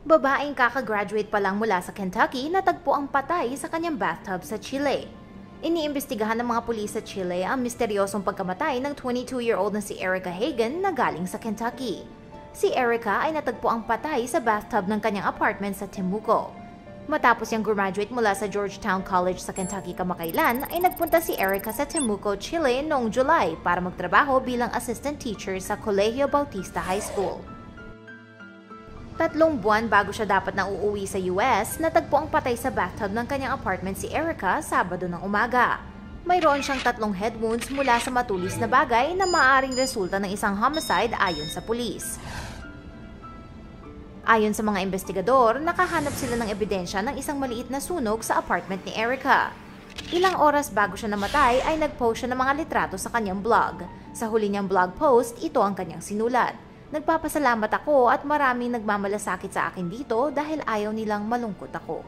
Babaeng kakagraduate pa lang mula sa Kentucky natagpo ang patay sa kanyang bathtub sa Chile. Iniimbestigahan ng mga pulis sa Chile ang misteryosong pagkamatay ng 22-year-old na si Erica Hagen na galing sa Kentucky. Si Erica ay natagpo ang patay sa bathtub ng kanyang apartment sa Temuco. Matapos niyang graduate mula sa Georgetown College sa Kentucky kamakailan, ay nagpunta si Erica sa Temuco, Chile noong July para magtrabaho bilang assistant teacher sa Colegio Bautista High School. Tatlong buwan bago siya dapat na uuwi sa US, natagpo ang patay sa bathtub ng kanyang apartment si Erica Sabado ng umaga. Mayroon siyang tatlong head wounds mula sa matulis na bagay na maaring resulta ng isang homicide ayon sa pulis. Ayon sa mga investigador, nakahanap sila ng ebidensya ng isang maliit na sunog sa apartment ni Erica. Ilang oras bago siya namatay ay nag-post siya ng mga litrato sa kanyang blog. Sa huli niyang blog post, ito ang kanyang sinulat. Nagpapasalamat ako at maraming nagmamalasakit sa akin dito dahil ayaw nilang malungkot ako.